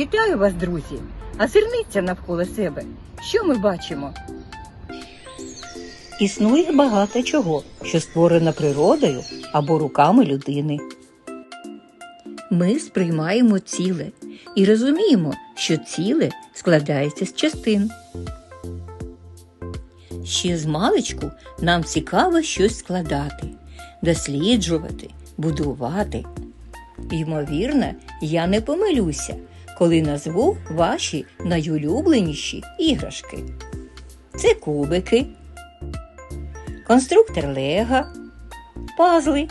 Вітаю вас, друзі! А зирніться навколо себе. Що ми бачимо? Існує багато чого, що створено природою або руками людини. Ми сприймаємо ціле і розуміємо, що ціле складається з частин. Ще з маличку нам цікаво щось складати, досліджувати, будувати. Ймовірно, я не помилюся, коли назву ваші найулюбленіші іграшки. Це кубики, конструктор Лего, пазли.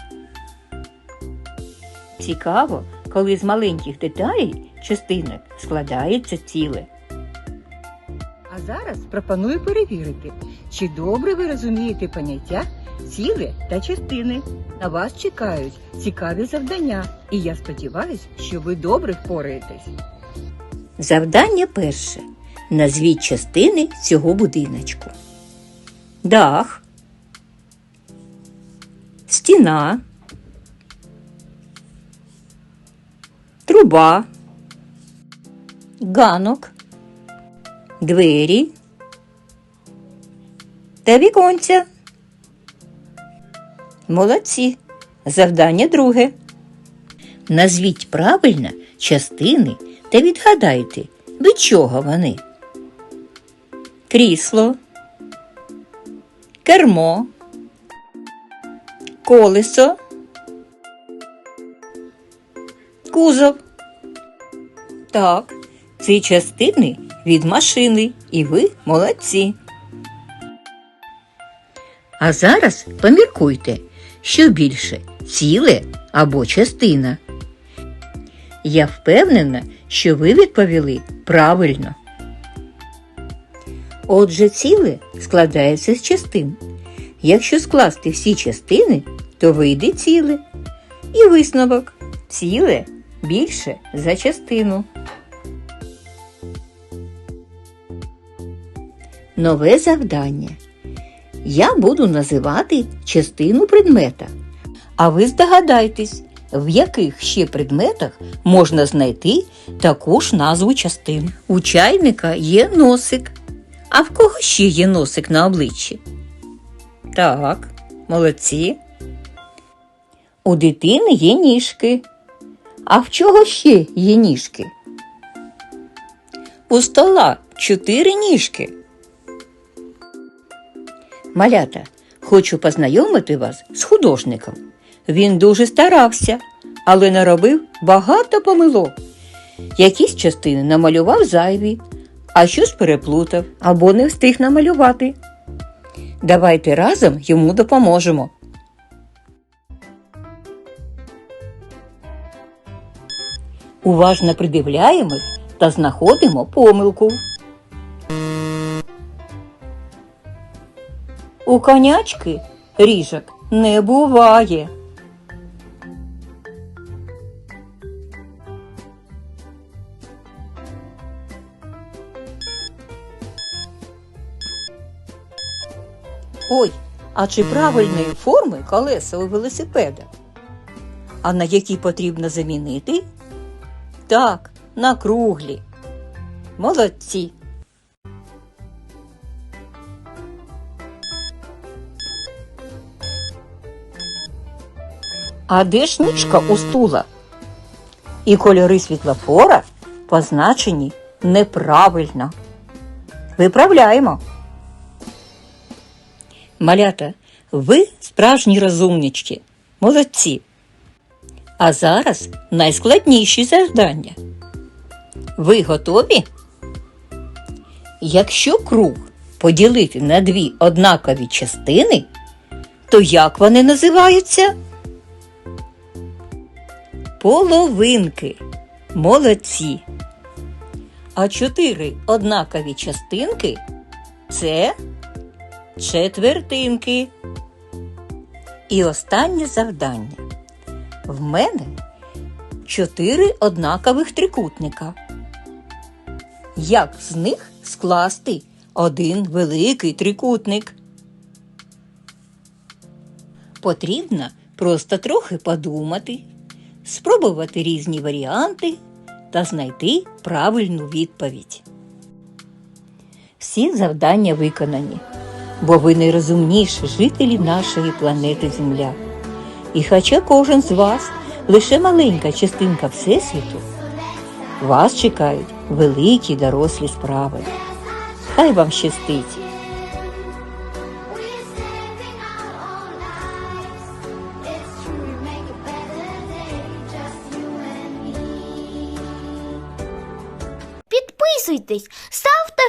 Цікаво, коли з маленьких деталей частинок складається ціле. А зараз пропоную перевірити, чи добре ви розумієте поняття ціле та частини. На вас чекають цікаві завдання, і я сподіваюся, що ви добре впораєтесь. Завдання перше. Назвіть частини цього будиночку. Дах, стіна, труба, ганок, двері та віконця. Молодці. Завдання друге. Назвіть правильно частини та відгадайте, від чого вони. Крісло, кермо, колесо, кузов. Так, ці частини від машини, і ви молодці. А зараз поміркуйте, що більше ціле або частина. Я впевнена, що ви відповіли правильно. Отже, ціле складається з частин. Якщо скласти всі частини, то вийде ціле. І висновок ціле більше за частину. Нове завдання. Я буду називати частину предмета. А ви здогадайтесь, в яких ще предметах можна знайти таку ж назву частин. У чайника є носик. А в кого ще є носик на обличчі? Так, молодці. У дитини є ніжки. А в чого ще є ніжки? У стола чотири ніжки. Малята, хочу познайомити вас з художником. Він дуже старався, але наробив багато помилок. Якісь частини намалював зайві, а щось переплутав або не встиг намалювати. Давайте разом йому допоможемо. Уважно придивляємось та знаходимо помилку. У конячки ріжок не буває. Ой, а чи правильної форми колеса у велосипеда? А на які потрібно замінити? Так, на круглі. Молодці. А де ж ніжка у стула? І кольори світлофора позначені неправильно. Виправляємо. Малята, ви справжні розумнички, молодці. А зараз найскладніші завдання. Ви готові? Якщо круг поділити на дві однакові частини, то як вони називаються? Половинки. Молодці. А чотири однакові частинки це четвертинки. І останнє завдання. В мене чотири однакових трикутника. Як з них скласти один великий трикутник? Потрібно просто трохи подумати, спробувати різні варіанти та знайти правильну відповідь. Всі завдання виконані, бо ви найрозумніші жителі нашої планети Земля. І хоча кожен з вас лише маленька частинка Всесвіту, вас чекають великі дорослі справи. Хай вам щастить! Підписуйтесь, ставте